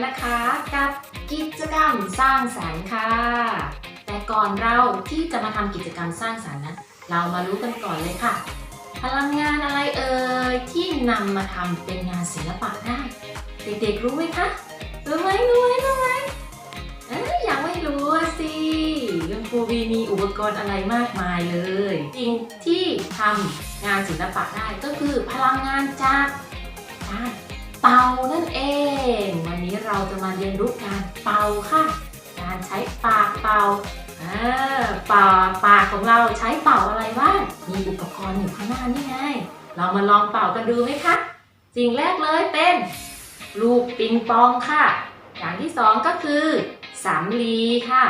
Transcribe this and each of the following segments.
กันะคะ กับกิจกรรมสร้างสรรค์ค่ะ แต่ก่อนเราที่จะมาทำกิจกรรมสร้างสรรค์นะเรามารู้กันก่อนเลยค่ะ พลังงานอะไรเอ่ยที่นำมาทำเป็นงานศิลปะได้ เด็กๆรู้ไหมคะรู้ไหมรู้ไหมรู้ไหมเอ้ยยังไม่รู้สิคุณครูบีมีอุปกรณ์อะไรมากมายเลยสิ่งที่ทำงานศิลปะได้ก็คือพลังงานจากการเป่านั่นเอง วันนี้เราจะมาเรียนรู้การเป่าค่ะ การใช้ปากเป่าอ่าปากปากของเราใช้เป่าอะไรบ้าง มีอุปกรณ์อยู่ข้างหน้านี่ไง เรามาลองเป่ากันดูไหมคะสิ่งแรกเลยเป็นลูกปิงปองค่ะ อย่างที่สองก็คือสำลีค่ะ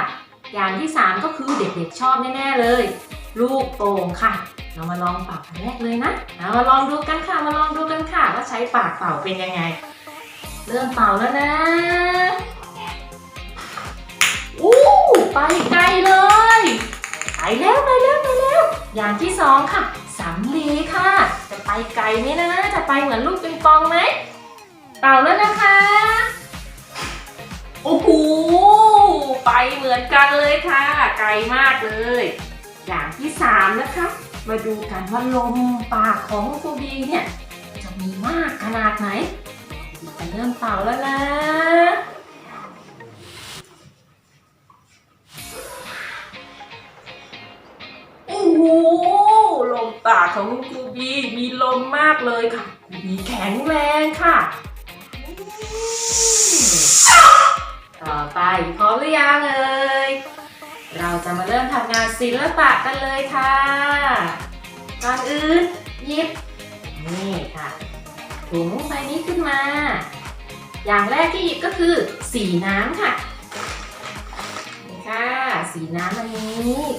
อย่างที่สามก็คือเด็กๆชอบแน่ๆเลย ลูกโป่งค่ะ เรามาลองเป่ากันแรกเลยนะ มาลองดูกันค่ะ มาลองดูกันค่ะว่าใช้ปากเป่าเป็นยังไง เริ่มเป่าแล้วนะ อู้ไปไกลเลย ไปแล้วไปแล้วไปแล้ว อย่างที่สองค่ะสำลีค่ะ จะไปไกลไหมนะ จะไปเหมือนลูกปิงปองไหม เป่าแล้วนะคะ โอ้โห ไปเหมือนกันเลยค่ะ ไกลมากเลย อย่างที่สามนะคะ มาดูกันว่าลมปากของครูบีเนี่ย จะมีมากขนาดไหน จะเริ่มเป่าแล้วนะโอ้โหลมปากของคุณครูบีมีลมมากเลยค่ะครูบีแข็งแรงค่ะ ต่อไปพร้อมหรือยังเอ่ยเราจะมาเริ่มทำงานศิลปะกันเลยค่ะก่อนอื่นยิบนี่ค่ะ ถุงใบนี้ขึ้นมา อย่างแรกที่หยิบก็คือสีน้ำค่ะนี่ค่ะ สีน้ำอันนี้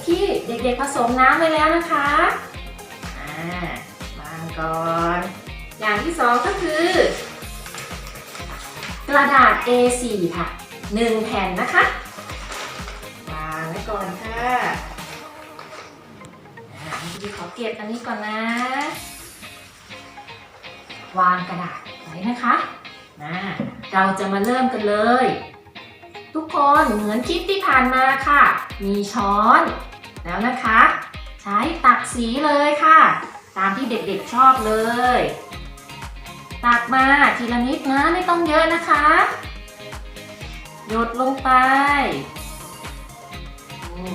ที่เด็กๆผสมน้ำไว้แล้วนะคะอ่าวางก่อน อย่างที่สองก็คือ กระดาษ A4 ค่ะหนึ่งแผ่นนะคะวางไว้ก่อนค่ะอ่าพี่ขอเก็บอันนี้ก่อนนะ วางกระดาษไว้นะคะนะเราจะมาเริ่มกันเลย ทุกคนเหมือนคลิปที่ผ่านมาค่ะ มีช้อน แล้วนะคะ ใช้ตักสีเลยค่ะ ตามที่เด็กๆชอบเลย ตักมาทีละนิดนะไม่ต้องเยอะนะคะหยดลงไป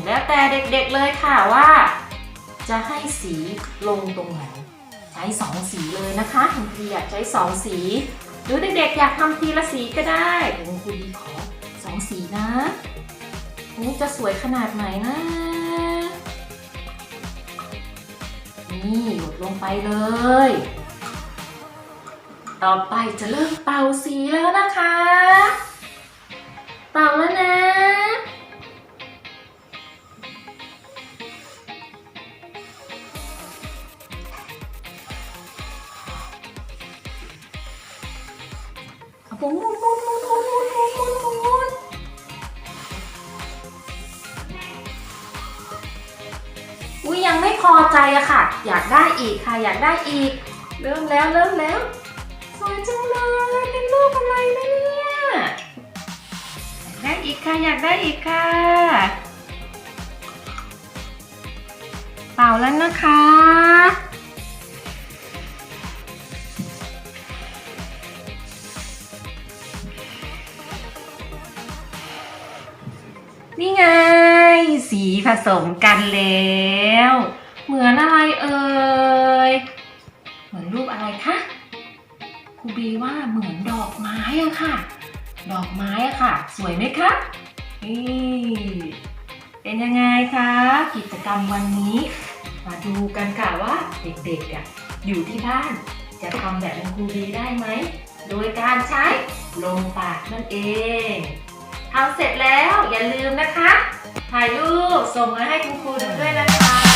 แล้วแต่เด็กๆเลยค่ะว่า จะให้สีลงตรงไหน ช้สองสีเลยนะคะคุณครูอยากใช้สองสี หรือเด็กๆอยากทำทีละสีก็ได้คุณครูดีขอสองสีนะนี่จะสวยขนาดไหนนะ นี่หยดลงไปเลย ต่อไปจะเริ่มเป่าสีแล้วนะคะ เป่าแล้วนะ หมุนหมุนหมุนหมุนหมุนหมุนหมุนหมุนหมุนหมุนอุ้ยยังไม่พอใจอะค่ะ อยากได้อีกค่ะ อยากได้อีก เริ่มแล้วเริ่มแล้วสวยจังเลยเป็นรูปอะไรนะเนี่ยอยากได้อีกค่ะ อยากได้อีกค่ะ เป่าแล้วนะคะ นี่ไง สีผสมกันแล้ว เหมือนอะไรเอ่ย เหมือนรูปอะไรคะครูบีว่าเหมือนดอกไม้อะค่ะ ดอกไม้อะค่ะ สวยไหมคะนี่เป็นยังไงคะ กิจกรรมวันนี้ มาดูกันค่ะว่าเด็กๆอะอยู่ที่บ้านจะทำแบบคุณครูบีได้ไหม โดยการใช้ลมปากนั่นเอง ทำเสร็จแล้วอย่าลืมนะคะ ถ่ายรูปส่งมาให้คุณครูดูด้วยนะคะ